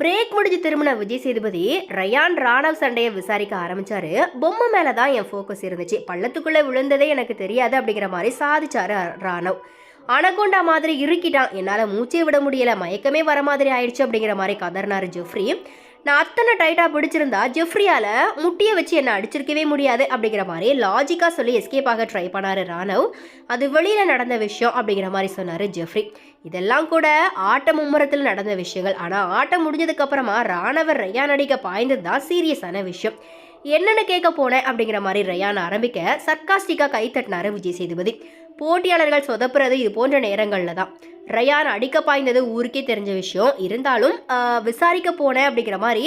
Break முடிஞ்சு திரும்பின Vijay Sethupathi rayon Raanav சண்டையை விசாரிக்க ஆரம்பிச்சாரு. பொம்மை மேல தான் என் ஃபோக்கஸ் இருந்துச்சு. பள்ளத்துக்குள்ளே விழுந்ததே எனக்கு தெரியாது அப்படிங்கிற மாதிரி சாதிச்சாரு ராணவ். அனகொண்டா மாதிரி இருக்கிட்டான். என்னால் மூச்சே விட முடியல. மயக்கமே வர மாதிரி ஆயிடுச்சு அப்படிங்கிற மாதிரி கதர்னாரு ஜெஃப்ரி. நான் அத்தனை டைட்டாக பிடிச்சிருந்தா ஜெஃப்ரியால் முட்டியை வச்சு என்ன அடிச்சிருக்கவே முடியாது அப்படிங்கிற மாதிரி லாஜிக்காக சொல்லி எஸ்கேப் ஆக ட்ரை பண்ணார் ராணவ். அது வெளியில் நடந்த விஷயம் அப்படிங்கிற மாதிரி சொன்னார் ஜெஃப்ரி. இதெல்லாம் கூட ஆட்ட மும்முரத்தில் நடந்த விஷயங்கள். ஆனால் ஆட்டம் முடிஞ்சதுக்கப்புறமா ராணவர் ரயான் அடிக்க பாய்ந்தது தான் சீரியஸான விஷயம். என்னென்னு கேட்க போனேன் அப்படிங்கிற மாதிரி ரயான் ஆரம்பிக்க சர்க்காஸ்டிக்காக கை விஜய் சேதுபதி. போட்டியாளர்கள் சொதப்புறது இது போன்ற நேரங்களில் தான். ரயான் அடிக்க பாய்ந்தது ஊருக்கே தெரிஞ்ச விஷயம். இருந்தாலும் விசாரிக்க போனேன் அப்படிங்கிற மாதிரி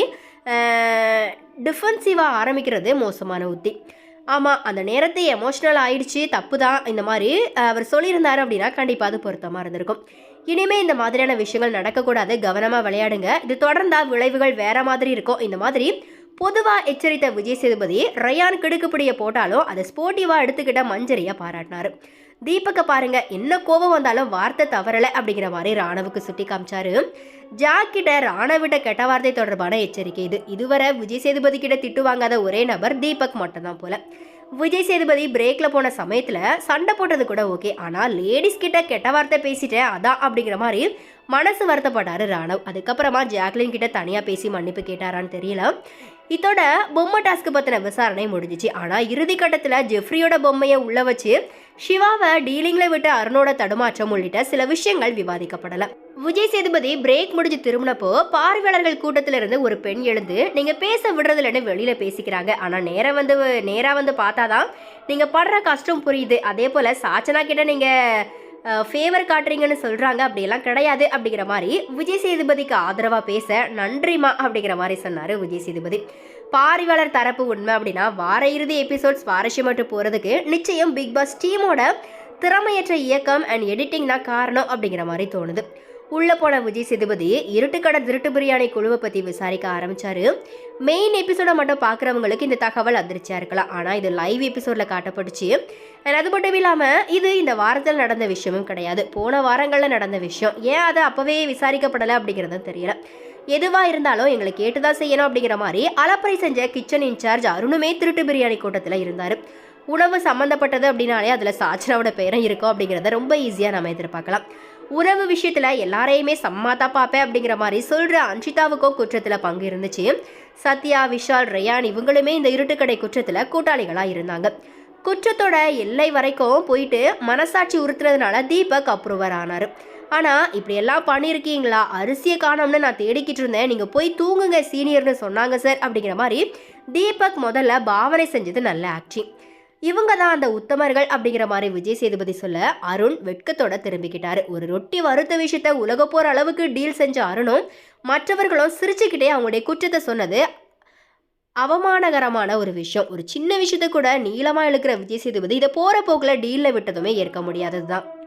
டிஃபென்சிவாக ஆரம்பிக்கிறது மோசமான உத்தி. ஆமாம் அந்த நேரத்தை எமோஷ்னல் ஆயிடுச்சு தப்பு தான் இந்த மாதிரி அவர் சொல்லியிருந்தார் அப்படின்னா கண்டிப்பாக அது பொருத்தமாக இருந்திருக்கும். இனிமே இந்த மாதிரியான விஷயங்கள் நடக்கக்கூடாது கவனமாக விளையாடுங்க. இது தொடர்ந்தால் விளைவுகள் வேற மாதிரி இருக்கும். இந்த மாதிரி பொதுவாக எச்சரித்த விஜய் சேதுபதி ரயான் கிடுக்குப்பிடிய போட்டாலும் அதை ஸ்போர்ட்டிவாக எடுத்துக்கிட்ட மஞ்சரியை பாராட்டினாரு. தீபக்கை பாருங்க என்ன கோபம் வந்தாலும் வார்த்தை தவறலை அப்படிங்கிற மாதிரி ராணவுக்கு சுட்டி காமிச்சாரு. ஜாக்கிட்ட ராணவிட்ட கெட்ட வார்த்தை தொடர்பான எச்சரிக்கை இது. இதுவரை விஜய் சேதுபதி கிட்ட திட்டு வாங்காத ஒரே நபர் தீபக் மட்டும்தான் போல. விஜய் சேதுபதி பிரேக்ல போன சமயத்துல சண்டை போட்டது கூட ஓகே ஆனா லேடிஸ் கிட்ட கெட்ட வார்த்தை பேசிட்டேன் அதான் அப்படிங்கிற மாதிரி மனசு வருத்தப்பட்டாரு ராணவ். அதுக்கப்புறமா ஜாக்லின் கிட்ட தனியா பேசி மன்னிப்பு கேட்டாரான்னு தெரியல. இதோட பொம்மை டாஸ்க்கு பத்தின விசாரணை முடிஞ்சிச்சு. ஆனா இறுதி கட்டத்துல ஜெஃப்ரியோட பொம்மையை உள்ள வச்சு சிவாவை டீலிங்ல விட்டு அருணோட தடுமாற்றம் உள்ளிட்ட சில விஷயங்கள் விவாதிக்கப்படல. விஜய் சேதுபதி பிரேக் முடிஞ்சு திரும்பினப்போ பார்வையாளர்கள் கூட்டத்துல இருந்து ஒரு பெண் எழுந்து நீங்க பேச விடுறதுலன்னு வெளியில பேசிக்கிறாங்க. ஆனா நேரம் வந்து நேரா வந்து பார்த்தாதான் நீங்க படுற கஷ்டம் புரியுது. அதே போல சாச்சனா கிட்ட நீங்க ஃபேவர் காட்டுறீங்கன்னு சொல்றாங்க. அப்படியெல்லாம் கிடையாது. அப்படிங்கிற மாதிரி விஜய் சேதுபதிக்கு ஆதரவா பேச நன்றிமா அப்படிங்கிற மாதிரி சொன்னாரு விஜய் சேதுபதி. பார்வையாளர் தரப்பு உண்மை அப்படின்னா வார இறுதி எபிசோட் சுவாரஸ்யமற்று போகிறதுக்கு நிச்சயம் பிக் பாஸ் டீமோட திறமையற்ற இயக்கம் அண்ட் எடிட்டிங் தான் காரணம் அப்படிங்கிற மாதிரி தோணுது. உள்ளே போன விஜய் சேதுபதி இருட்டுக்கடை திருட்டு பிரியாணி குழுவை பற்றி விசாரிக்க ஆரம்பிச்சாரு. மெயின் எபிசோடை மட்டும் பார்க்குறவங்களுக்கு இந்த தகவல் அதிர்ச்சியாக இருக்கலாம். ஆனால் இது லைவ் எபிசோடில் காட்டப்பட்டுச்சு. அண்ட் அது மட்டும் இல்லாமல் இது இந்த வாரத்தில் நடந்த விஷயமும் கிடையாது. போன வாரங்களில் நடந்த விஷயம். ஏன் அதை அப்போவே விசாரிக்கப்படலை அப்படிங்கிறதும் தெரியலை. எதுவா இருந்தாலும் எங்களை கேட்டுதான் செய்யணும் அப்படிங்கிற மாதிரி அலப்பறை செஞ்ச கிச்சன் இன்சார்ஜ் அருணுமே திருட்டு பிரியாணி கூட்டத்தில் இருந்தார். உணவு சம்மந்தப்பட்டது அப்படின்னாலே அதில் சாச்சனாவோட பேரும் இருக்கும் அப்படிங்கிறத ரொம்ப ஈஸியாக நம்ம எதிர்பார்க்கலாம். உறவு விஷயத்தில் எல்லாரையுமே சம்மாத்தா பார்ப்பேன் அப்படிங்கிற மாதிரி சொல்கிற அன்ஷிதாவுக்கும் குற்றத்தில் பங்கு இருந்துச்சு. சத்யா விஷால் ரயான் இவங்களுமே இந்த இருட்டுக்கடை குற்றத்தில் கூட்டாளிகளாக இருந்தாங்க. குற்றத்தோட எல்லை வரைக்கும் போயிட்டு மனசாட்சி உறுத்துறதுனால தீபக் அப்ரூவர் ஆனார். ஆனால் இப்படி எல்லாம் பண்ணியிருக்கீங்களா அரிசியை காணோம்னு நான் தேடிக்கிட்டு இருந்தேன். நீங்கள் போய் தூங்குங்க சீனியர்னு சொன்னாங்க சார் அப்படிங்கிற மாதிரி தீபக் முதல்ல பாவனை செஞ்சது நல்ல ஆக்டிங் இவங்க தான் அந்த உத்தமர்கள் அப்படிங்கிற மாதிரி விஜய் சேதுபதி சொல்ல அருண் வெட்கத்தோட திரும்பிக்கிட்டாரு. ஒரு ரொட்டி வறுத்த விஷயத்த உலக போற அளவுக்கு டீல் செஞ்ச அருணும் மற்றவர்களும் சிரிச்சுக்கிட்டே அவங்களுடைய குற்றத்தை சொன்னது அவமானகரமான ஒரு விஷயம். ஒரு சின்ன விஷயத்த கூட நீளமா இழுக்கிற விஜய் சேதுபதி இதை போற போக்கில் டீல்ல விட்டதுமே ஏற்க முடியாதது தான்